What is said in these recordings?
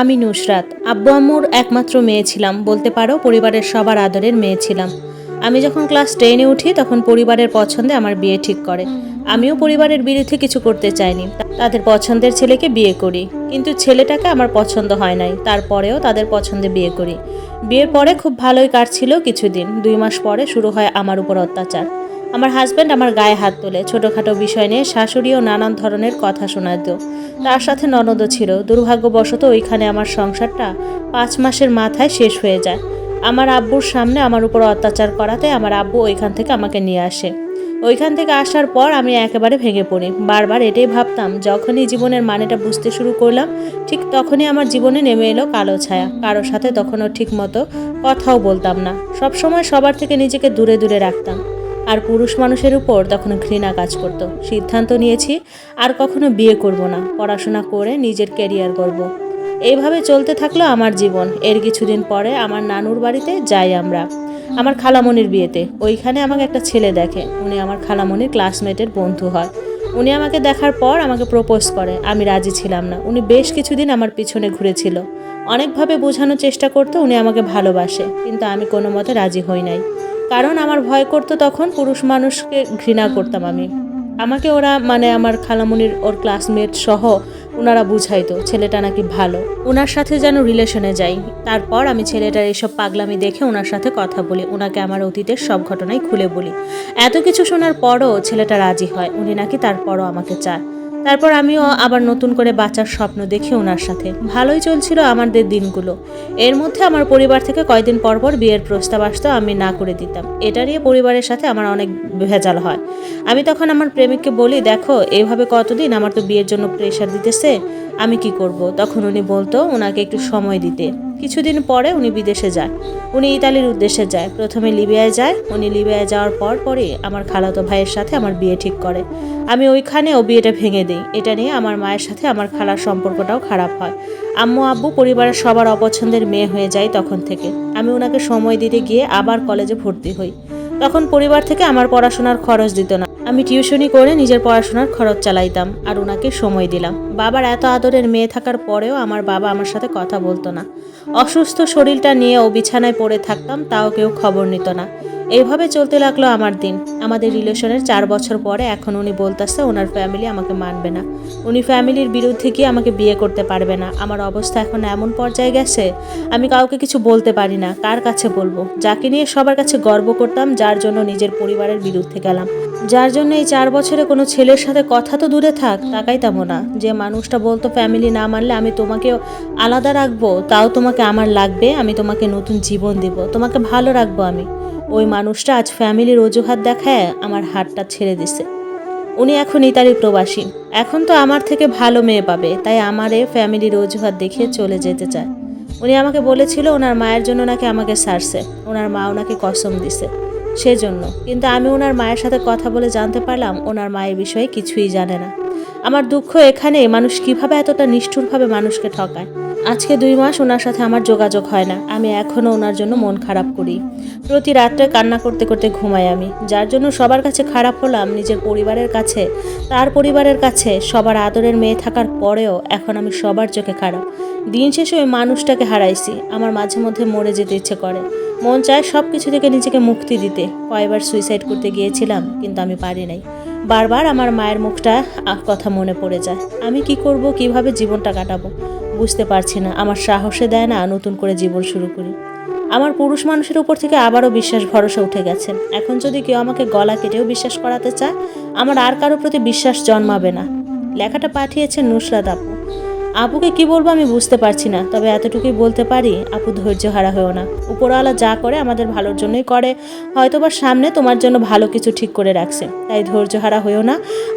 আমি নুসরাত, আব্বু আম্মুর একমাত্র মেয়ে ছিলাম, বলতে পারো পরিবারের সবার আদরের মেয়ে ছিলাম। আমি যখন ক্লাস টেনে উঠি তখন পরিবারের পছন্দে আমার বিয়ে ঠিক করে। আমিও পরিবারের বিরুদ্ধে কিছু করতে চাইনি। তাদের পছন্দের ছেলেকে বিয়ে করি। কিন্তু ছেলেটাকে আমার পছন্দ হয় নাই। তারপরেও তাদের পছন্দে বিয়ে করি। বিয়ের পরে খুব ভালোই কাটছিল কিছুদিন। দুই মাস পরে শুরু হয় আমার উপর অত্যাচার। আমার হাজব্যান্ড আমার গায়ে হাত তোলে, ছোটোখাটো বিষয় নিয়ে শাশুড়িও নানান ধরনের কথা শোনাতো। তার সাথে ননদও ছিল। দুর্ভাগ্যবশত ওইখানে আমার সংসারটা পাঁচ মাসের মাথায় শেষ হয়ে যায়। আমার আব্বুর সামনে আমার উপর অত্যাচার করাতে আমার আব্বু ওইখান থেকে আমাকে নিয়ে আসে। ওইখান থেকে আসার পর আমি একেবারে ভেঙে পড়ি। বারবার এটাই ভাবতাম, যখনই জীবনের মানেটা বুঝতে শুরু করলাম, ঠিক তখনই আমার জীবনে নেমে এলো কালো ছায়া। কারোর সাথে তখনও ঠিক মতো কথাও বলতাম না। সবসময় সবার থেকে নিজেকে দূরে দূরে রাখতাম। আর পুরুষ মানুষের উপর তখন ঘৃণা কাজ করত। সিদ্ধান্ত নিয়েছি, আর কখনো বিয়ে করব না। পড়াশোনা করে নিজের ক্যারিয়ার করব। এইভাবে চলতে থাকল আমার জীবন। এর কিছুদিন পরে আমার নানুর বাড়িতে যাই আমরা। আমার খালামনির বিয়েতে। ওইখানে আমাকে একটা ছেলে দেখে। উনি আমার খালামণির ক্লাসমেটের বন্ধু হয়। উনি আমাকে দেখার পর আমাকে প্রপোজ করে। আমি রাজি ছিলাম না। উনি বেশ কিছুদিন আমার পিছনে ঘুরেছিল। অনেকভাবে বোঝানোর চেষ্টা করতো উনি আমাকে ভালোবাসে। কিন্তু আমি কোনো মতে রাজি হই নাই। কারণ আমার ভয় করতো তখন পুরুষ মানুষকে ঘৃণা করতাম আমি। আমাকে ওরা মানে আমার খালামুনির ওর ক্লাসমেট সহ ওনারা বুঝাইতো, ছেলেটা নাকি ভালো। ওনার সাথে যেন রিলেশনে যাই। তারপর আমি ছেলেটার এইসব পাগলামি দেখে ওনার সাথে কথা বলি ওনাকে আমার অতীতের সব ঘটনাই খুলে বলি। এত কিছু শোনার পরও ছেলেটা রাজি হয়, উনি নাকি তারপরও আমাকে চায়। তারপর আমিও আবার নতুন করে বাঁচার স্বপ্ন দেখি ওনার সাথে। ভালোই চলছিল আমাদের দিনগুলো। এর মধ্যে আমার পরিবার থেকে কয়দিন পর পর বিয়ের প্রস্তাব আসতো, আমি না করে দিতাম। এটা নিয়ে পরিবারের সাথে আমার অনেক ভেজাল হয়। আমি তখন আমার প্রেমিককে বলি, দেখো এইভাবে কতদিন আমার তো বিয়ের জন্য প্রেশার দিতেছে, আমি কি করব? তখন উনি বলতো, ওনাকে একটু সময় দিতে। কিছুদিন পরে উনি বিদেশে যায় উনি ইতালির উদ্দেশ্যে যায়। প্রথমে লিবিয়ায় যায়। উনি লিবিয়ায় যাওয়ার পর পরে আমার খালাতো ভাইয়ের সাথে আমার বিয়ে ঠিক করে। আমি ওইখানে ও বিয়েটা ভেঙে দিই। এটা নিয়ে আমার মায়ের সাথে আমার খালার সম্পর্কটাও খারাপ হয়। আম্মু আব্বু পরিবারের সবার অপছন্দের মেয়ে হয়ে যায় তখন থেকে। আমি ওনাকে সময় দিতে গিয়ে আবার কলেজে ভর্তি হই। তখন পরিবার থেকে আমার পড়াশোনার খরচ দিত না। আমি টিউশনি করে নিজের পড়াশোনার খরচ চালাইতাম আর ওনাকে সময় দিলাম। বাবার এত আদরের মেয়ে থাকার পরেও আমার বাবা আমার সাথে কথা বলতো না। অসুস্থ শরীরটা নিয়ে ও বিছানায় পড়ে থাকতাম, তাও কেউ খবর নিত না। এইভাবে চলতে লাগল আমার দিন। আমাদের রিলেশনের চার বছর পরে এখন উনি বলতেছে, ওনার ফ্যামিলি আমাকে মানবে না। উনি ফ্যামিলির বিরুদ্ধে গিয়ে আমাকে বিয়ে করতে পারবে না? আমার অবস্থা এখন এমন পর্যায়ে গেছে, আমি কাউকে কিছু বলতে পারি না। কার কাছে বলব? যাকে নিয়ে সবার কাছে গর্ব করতাম, যার জন্য নিজের পরিবারের বিরুদ্ধে গেলাম। যার জন্য এই চার বছরে কোনো ছেলের সাথে কথা তো দূরে থাক তাকাইতামও না। যে মানুষটা বলতো, ফ্যামিলি না মানলে আমি তোমাকে আলাদা রাখব, তাও তোমাকে আমার লাগবে, আমি তোমাকে নতুন জীবন দিব, তোমাকে ভালো রাখব আমি। ওই মানুষটা আজ ফ্যামিলির অজুহাত দেখায় আমার হাতটা ছেড়ে দিছে। উনি এখন ইতালি প্রবাসী। এখন তো আমার থেকে ভালো মেয়ে পাবে, তাই আমারে ফ্যামিলির অজুহাত দেখিয়ে চলে যেতে চায়। উনি আমাকে বলেছিল ওনার মায়ের জন্য নাকি আমাকে সারছে, ওনার মা ওনাকে কসম দিছে, সেজন্য। কিন্তু আমি ওনার মায়ের সাথে কথা বলে জানতে পারলাম ওনার মায়ের বিষয়ে কিছুই জানে না। আমার দুঃখ এখানে, মানুষ কীভাবে এতটা নিষ্ঠুরভাবে মানুষকে ঠকায়? আজকে দুই মাস ওনার সাথে আমার যোগাযোগ হয় না। আমি এখনও ওনার জন্য মন খারাপ করি। প্রতি রাত্রে কান্না করতে করতে ঘুমাই আমি। যার জন্য সবার কাছে খারাপ হলাম, নিজের পরিবারের কাছে, তার পরিবারের কাছে, সবার আদরের মেয়ে থাকার পরেও এখন আমি সবার চোখে খারাপ। দিন শেষে ওই মানুষটাকে হারাইছি। আমার মাঝে মধ্যে মরে যেতে ইচ্ছে করে। মন চায় সব কিছু থেকে নিজেকে মুক্তি দিতে। কয়বার সুইসাইড করতে গিয়েছিলাম, কিন্তু আমি পারি নাই। বারবার আমার মায়ের মুখটা কথা মনে পড়ে যায়। আমি কি করব, কীভাবে জীবনটা কাটাবো? বুঝতে পারছি না। আমার সাহসে দেয় না নতুন করে জীবন শুরু করি। আমার পুরুষ মানুষের উপর থেকে আবারও বিশ্বাস ভরসা উঠে গেছে। এখন যদি কেউ আমাকে গলা কেটেও বিশ্বাস করাতে চায়, আমার আর কারোর প্রতি বিশ্বাস জন্মাবে না। লেখাটা পাঠিয়েছে নুসরাত আপু। আপুকে কি বলব আমি বুঝতে পারছি না, তবে এতটুকুই বলতে পারি, আপু ধৈর্য হারা হয়েও না। উপরওয়ালা যা করে আমাদের ভালোর জন্যই করে, হয়তোবা সামনে তোমার জন্য ভালো কিছু ঠিক করে রাখছে, তাই ধৈর্য হারা হয়েও না,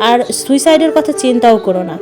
আর সুইসাইডের কথা চিন্তাও করো না।